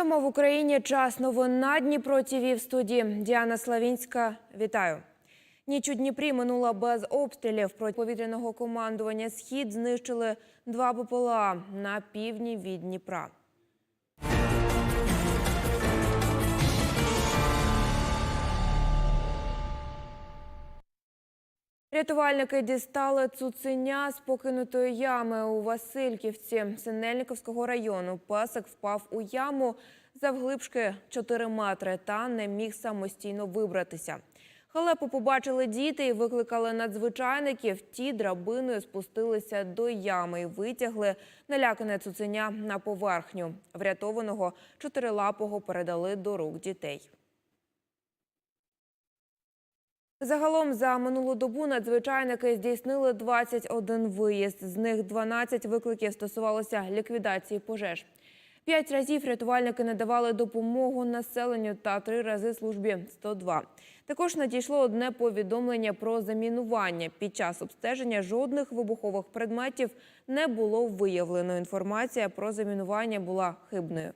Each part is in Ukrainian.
Сьома в Україні час новин на Дніпро ТІВІ в студії Діана Славінська. Вітаю. Ніч у Дніпрі минула без обстрілів. Протиповітряного командування Схід знищили два БПЛА на півдні від Дніпра. Рятувальники дістали цуценя з покинутої ями у Васильківці Синельниковського району. Песик впав у яму завглибшки 4 метри та не міг самостійно вибратися. Халепу побачили діти і викликали надзвичайників. Ті драбиною спустилися до ями і витягли налякане цуценя на поверхню. Врятованого чотирилапого передали до рук дітей. Загалом за минулу добу надзвичайники здійснили 21 виїзд. З них 12 викликів стосувалося ліквідації пожеж. П'ять разів рятувальники надавали допомогу населенню та три рази службі 102. Також надійшло одне повідомлення про замінування. Під час обстеження жодних вибухових предметів не було виявлено. Інформація про замінування була хибною.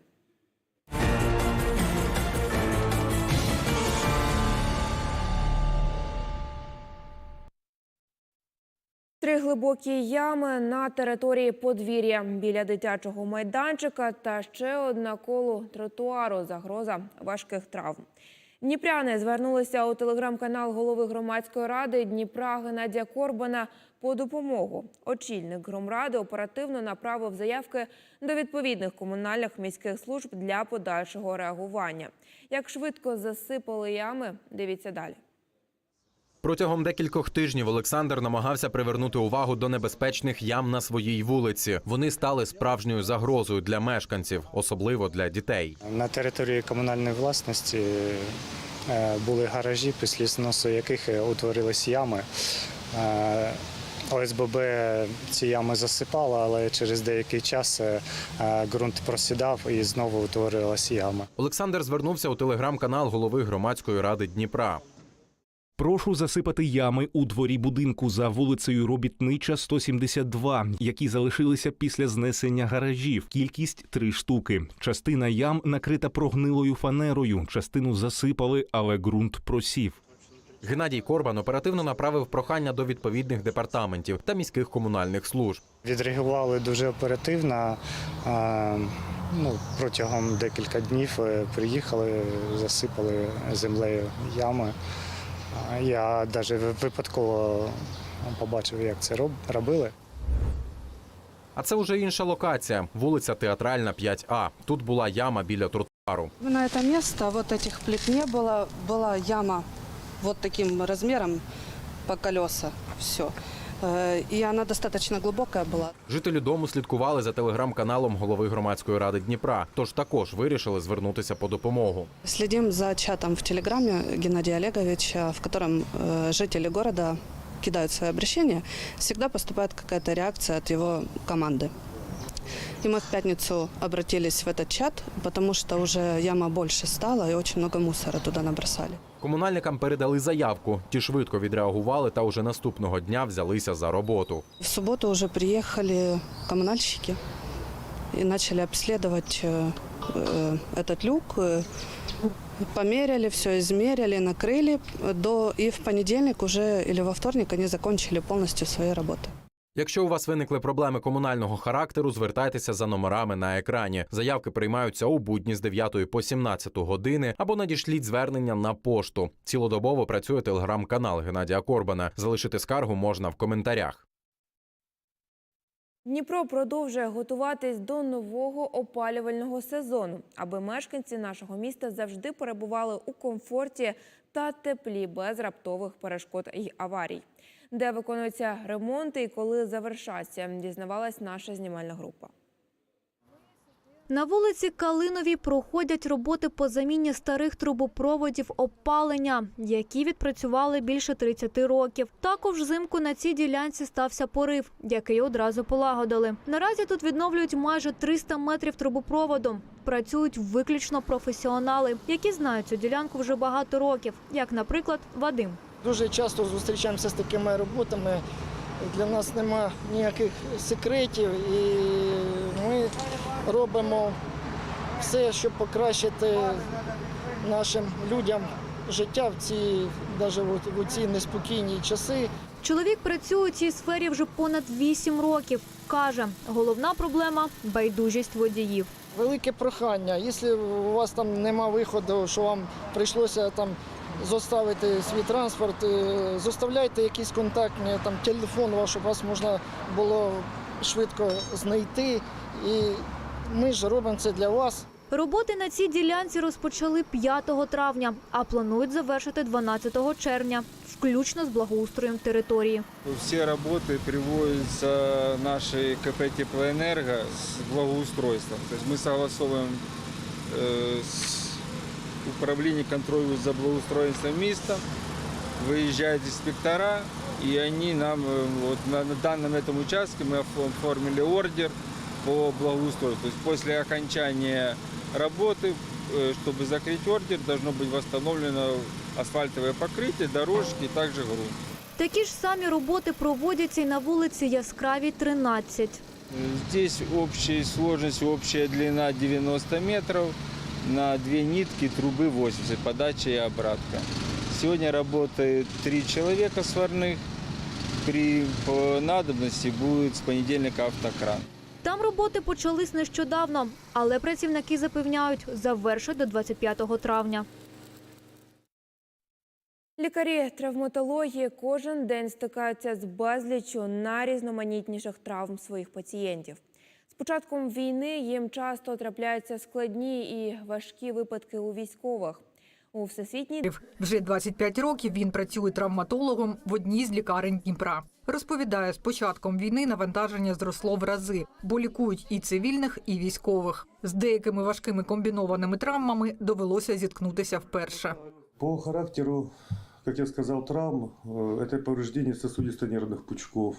Три глибокі ями на території подвір'я біля дитячого майданчика та ще одна коло тротуару. Загроза важких травм. Дніпряни звернулися у телеграм-канал голови громадської ради Дніпра Геннадія Корбана по допомогу. Очільник громради оперативно направив заявки до відповідних комунальних міських служб для подальшого реагування. Як швидко засипали ями, дивіться далі. Протягом декількох тижнів Олександр намагався привернути увагу до небезпечних ям на своїй вулиці. Вони стали справжньою загрозою для мешканців, особливо для дітей. На території комунальної власності е, були гаражі, після зносу яких е, утворились ями. Е, ОСББ ці ями засипало, але через деякий час ґрунт просідав і знову утворилась яма. Олександр звернувся у телеграм-канал голови громадської ради Дніпра. Прошу засипати ями у дворі будинку за вулицею Робітнича 172, які залишилися після знесення гаражів. Кількість три штуки. Частина ям накрита прогнилою фанерою. Частину засипали, але ґрунт просів. Геннадій Корбан оперативно направив прохання до відповідних департаментів та міських комунальних служб. Відреагували дуже оперативно. Ну, протягом декілька днів е, приїхали, засипали землею ями. А Я навіть випадково побачив, як це роб- робили. А це вже інша локація вулиця Театральна 5А. Тут була яма біля тротуару. На это место вот этих плит не было, была яма вот таким размером по колеса, все. И она достаточно глубокая была. Жителі дому слідкували за телеграм-каналом голови громадської ради Дніпра, тож також вирішили звернутися по допомогу. Следим за чатом в Телеграме Геннадия Олеговича, в котором э, жители города кидают свои обращения. Всегда поступает какая-то реакция от его команды. И мы в пятницу обратились в этот чат, потому что уже яма больше стала и очень много мусора туда набросали. Комунальникам передали заявку. Ті швидко відреагували та уже наступного дня взялися за роботу. В субботу уже приехали коммунальщики и начали обследовать э, э, этот люк. э, Померяли, все измерили, накрыли. До, и в понедельник уже или во вторник они закончили полностью свои работы. Якщо у вас виникли проблеми комунального характеру, звертайтеся за номерами на екрані. Заявки приймаються у будні з 9 по 17 години або надішліть звернення на пошту. Цілодобово працює телеграм-канал Геннадія Корбана. Залишити скаргу можна в коментарях. Дніпро продовжує готуватись до нового опалювального сезону, аби мешканці нашого міста завжди перебували у комфорті та теплі без раптових перешкод і аварій. Де виконуються ремонти і коли завершаться, дізнавалась наша знімальна група. На вулиці Калиновій проходять роботи по заміні старих трубопроводів опалення, які відпрацювали більше 30 років. Також взимку на цій ділянці стався порив, який одразу полагодили. Наразі тут відновлюють майже 300 метрів трубопроводу. Працюють виключно професіонали, які знають цю ділянку вже багато років, як, наприклад, Вадим. Дуже часто зустрічаємося з такими роботами. Для нас нема ніяких секретів, і ми робимо все, щоб покращити нашим людям життя в ці, навіть в ці неспокійні часи. Чоловік працює у цій сфері вже понад 8 років. Каже, головна проблема байдужість водіїв. Велике прохання. Якщо у вас там нема виходу, що вам прийшлося там зоставити свій транспорт, е, зоставляйте якісь контактні, там телефон ваш, щоб вас можна було швидко знайти. І ми ж робимо це для вас. Роботи на цій ділянці розпочали 5 травня, а планують завершити 12 червня, включно з благоустроєм території. Все работы приводятся нашей КП «Теплоэнерго» с благоустройством. То есть мы согласовываем э, с управлением контроля за благоустройством места, выезжают инспектора, и они нам э, вот на, на данном этом участке мы оф- оформили ордер по благоустройству. То есть после окончания работы, э, чтобы закрыть ордер, должно быть восстановлено асфальтовое покрытие, дорожки, также грунт. Такі ж самі роботи проводяться і на вулиці Яскравій, 13. Здесь общей сложностью общая длина 90 метров, на две нитки трубы 80, подача и обратка. Сегодня работает три человека сварных, при по надобности будет с понедельника автокран. Там роботи почались нещодавно, але працівники запевняють, завершать до 25 травня. Лікарі травматології кожен день стикаються з безліччю найрізноманітніших травм своїх пацієнтів. З початком війни їм часто трапляються складні і важкі випадки у військових. У всесвітній Вже 25 років він працює травматологом в одній з лікарень Дніпра. Розповідає, з початком війни навантаження зросло в рази, бо лікують і цивільних, і військових. З деякими важкими комбінованими травмами довелося зіткнутися вперше. По характеру, как я сказал, травм, э, это повреждение сосудисто-нервных пучков,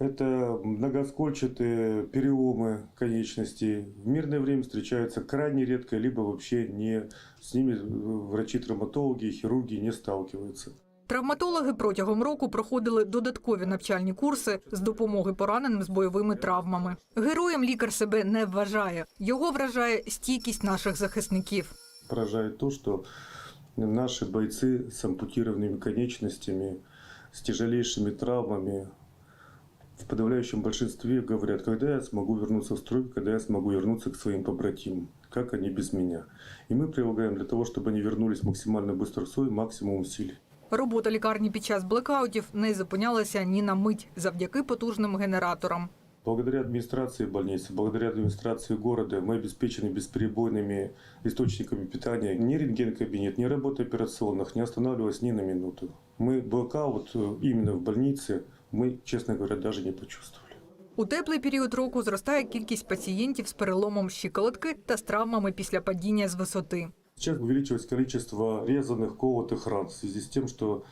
это многоскольчатые переломы конечностей. В мирное время встречаются крайне редко, либо вообще не с ними э, врачи-травматологи и хирурги не сталкиваются. Травматологи протягом року проходили додаткові навчальні курси з допомоги пораненим з бойовими травмами. Героєм лікар себе не вважає. Його вражає стійкість наших захисників. Поражает то, что наши бойцы с ампутированными конечностями, с тяжелейшими травмами, в подавляющем большинстве говорят, когда я смогу вернуться в строй, когда я смогу вернуться к своим побратимам, как они без меня. И мы прилагаем для того, чтобы они вернулись максимально быстро в строй, максимум усилий. Робота лікарні під час блекаутів не зупинялася ні на мить завдяки потужним генераторам. Благодаря администрации больницы, благодаря администрации города мы обеспечены бесперебойными источниками питания. Ни рентген-кабинет, ни работа операционных не останавливалась ни на минуту. Мы блокаут э, именно в больнице мы, честно говоря, даже не почувствовали. У теплий період року зростає кількість пацієнтів з переломом щиколотки та з травмами після падіння з висоти. Сейчас увеличилось количество резаных, колотых ран в связи с тем, что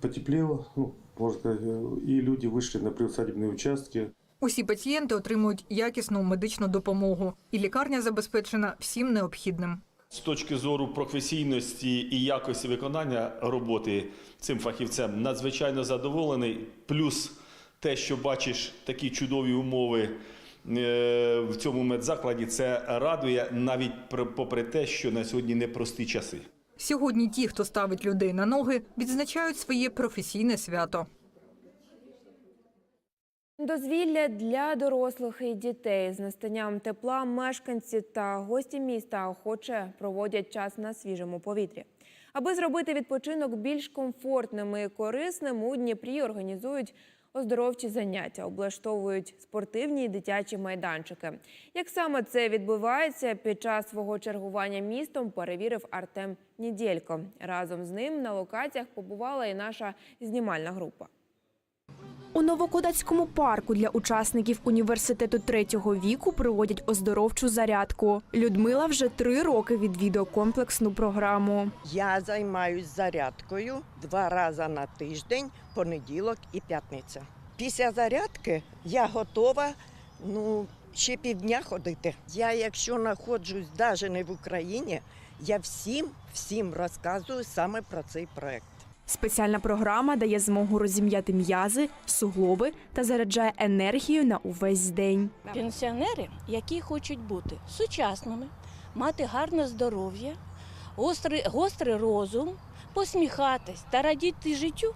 потеплело, ну, можно сказать, э, и люди вышли на приусадебные участки. Усі пацієнти отримують якісну медичну допомогу, і лікарня забезпечена всім необхідним. З точки зору професійності і якості виконання роботи цим фахівцем надзвичайно задоволений. Плюс те, що бачиш такі чудові умови е, в цьому медзакладі, це радує навіть пр- попри те, що на сьогодні непрості часи. Сьогодні ті, хто ставить людей на ноги, відзначають своє професійне свято. Дозвілля для дорослих і дітей з настанням тепла мешканці та гості міста охоче проводять час на свіжому повітрі. Аби зробити відпочинок більш комфортним і корисним, у Дніпрі організують оздоровчі заняття, облаштовують спортивні і дитячі майданчики. Як саме це відбувається під час свого чергування містом, перевірив Артем Нідєлько. Разом з ним на локаціях побувала і наша знімальна група. У Новокодацькому парку для учасників університету третього віку проводять оздоровчу зарядку. Людмила вже три роки відвідує комплексну програму. Я займаюсь зарядкою два рази на тиждень, понеділок і п'ятниця. Після зарядки я готова ну, ще півдня ходити. Я, якщо знаходжусь навіть не в Україні, я всім всім розказую саме про цей проект. Спеціальна програма дає змогу розім'яти м'язи, суглоби та заряджає енергію на увесь день. Пенсіонери, які хочуть бути сучасними, мати гарне здоров'я, гострий, гострий розум, посміхатись та радіти життю,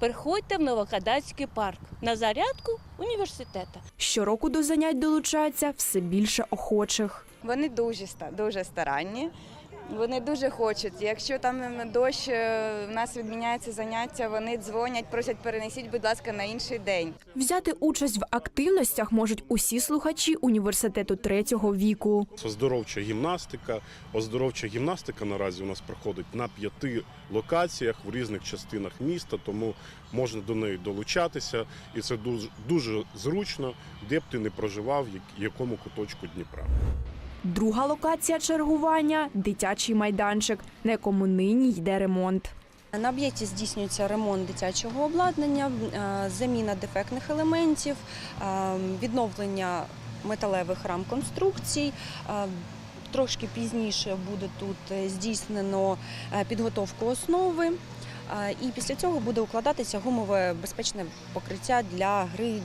приходьте в Новокадацький парк на зарядку університету. Щороку до занять долучається все більше охочих. Вони дуже дуже старанні. Вони дуже хочуть. Якщо там дощ, е, в нас відміняється заняття, вони дзвонять, просять перенесіть, будь ласка, на інший день. Взяти участь в активностях можуть усі слухачі університету третього віку. Оздоровча гімнастика. Оздоровча гімнастика наразі у нас проходить на п'яти локаціях в різних частинах міста, тому можна до неї долучатися, і це дуже, дуже зручно, де б ти не проживав, в як- якому куточку Дніпра. Друга локація чергування дитячий майданчик, на якому нині йде ремонт. На об'єкті здійснюється ремонт дитячого обладнання, е, заміна дефектних елементів, е, відновлення металевих рам конструкцій. Е, Трошки пізніше буде тут здійснено підготовку основи. І після цього буде укладатися гумове безпечне покриття для гри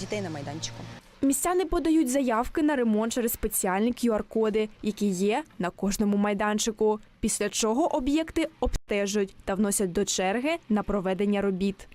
дітей на майданчику. Містяни подають заявки на ремонт через спеціальні QR-коди, які є на кожному майданчику. Після чого об'єкти обстежують та вносять до черги на проведення робіт.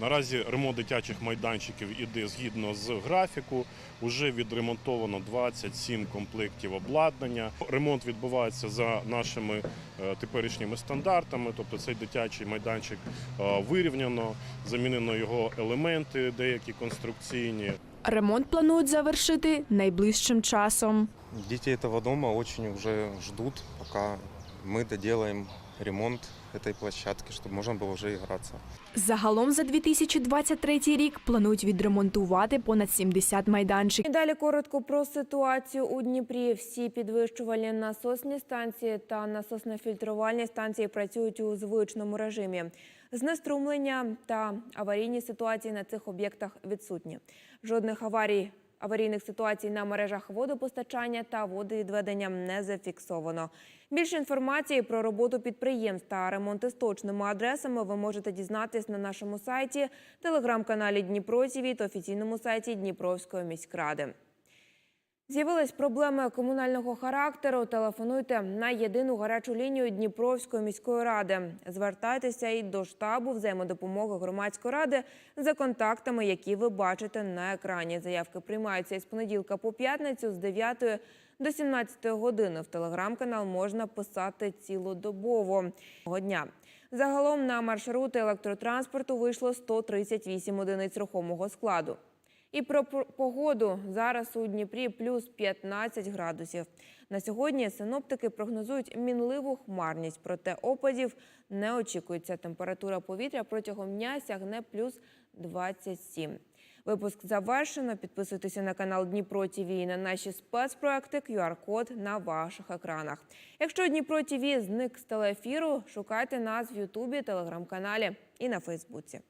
Наразі ремонт дитячих майданчиків іде згідно з графіку. Уже відремонтовано 27 комплектів обладнання. Ремонт відбувається за нашими е, теперішніми стандартами. Тобто цей дитячий майданчик е, вирівняно, замінено його елементи, деякі конструкційні. Ремонт планують завершити найближчим часом. Дети этого дома очень уже ждут, пока мы доделаем ремонт этой площадки, чтобы можно было уже играться. Загалом за 2023 рік планують відремонтувати понад 70 майданчиків. І далі коротко про ситуацію у Дніпрі. Всі підвищувальні насосні станції та насосно-фільтрувальні станції працюють у звичному режимі. Знеструмлення та аварійні ситуації на цих об'єктах відсутні. Жодних аварій. Аварійних ситуацій на мережах водопостачання та водовідведення не зафіксовано. Більше інформації про роботу підприємств та ремонти з точними адресами ви можете дізнатись на нашому сайті, телеграм-каналі Дніпро ТІВІ та офіційному сайті Дніпровської міськради. З'явились проблеми комунального характеру. Телефонуйте на єдину гарячу лінію Дніпровської міської ради. Звертайтеся і до штабу взаємодопомоги громадської ради за контактами, які ви бачите на екрані. Заявки приймаються із понеділка по п'ятницю з 9 до 17 години. В телеграм-канал можна писати цілодобово дня. Загалом на маршрути електротранспорту вийшло 138 одиниць рухомого складу. І про погоду зараз у Дніпрі плюс 15 градусів. На сьогодні синоптики прогнозують мінливу хмарність, проте опадів не очікується. Температура повітря протягом дня сягне плюс 27. Випуск завершено. Підписуйтеся на канал Дніпро ТВ і на наші спецпроекти QR-код на ваших екранах. Якщо Дніпро ТВ зник з телеефіру, шукайте нас в Ютубі, телеграм-каналі і на Фейсбуці.